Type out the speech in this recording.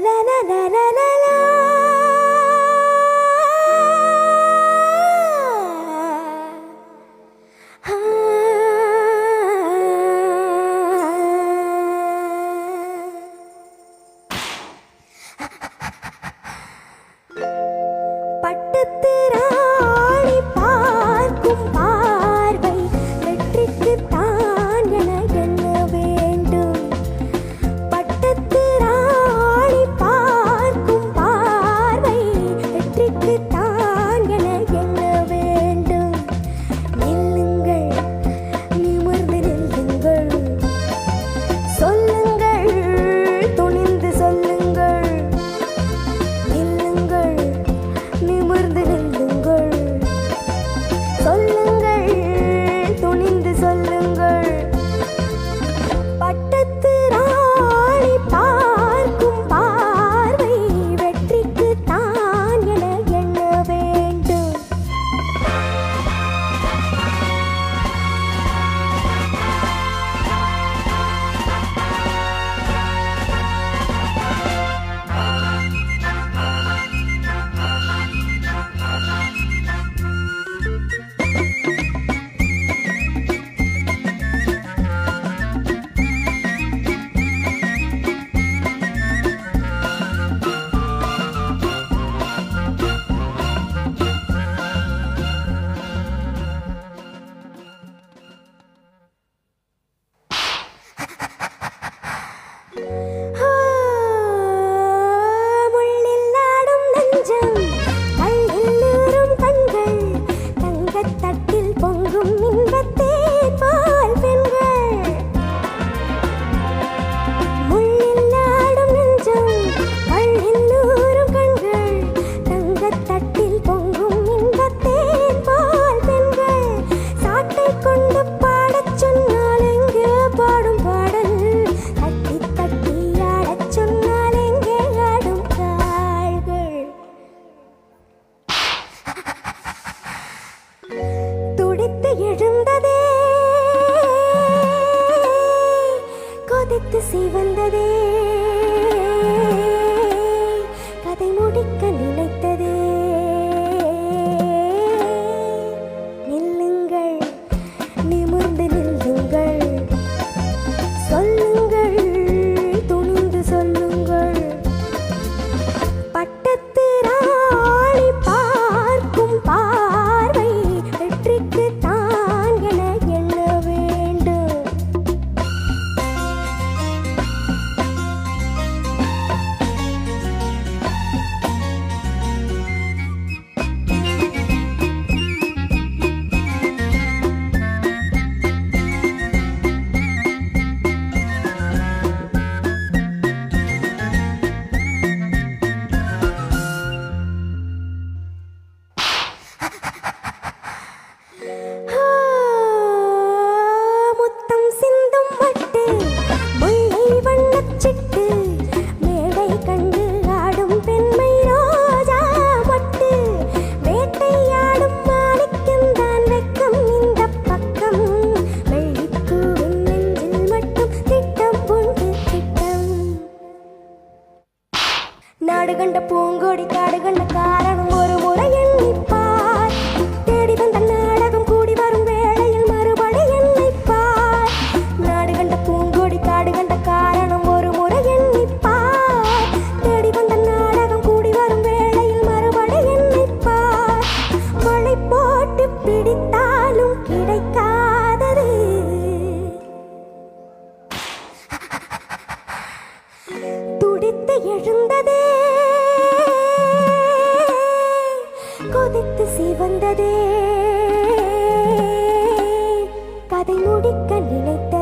la la la la சிவந்ததே பூங்கொடி முத்து சிவந்ததே. கதை முடிக்க நினைத்த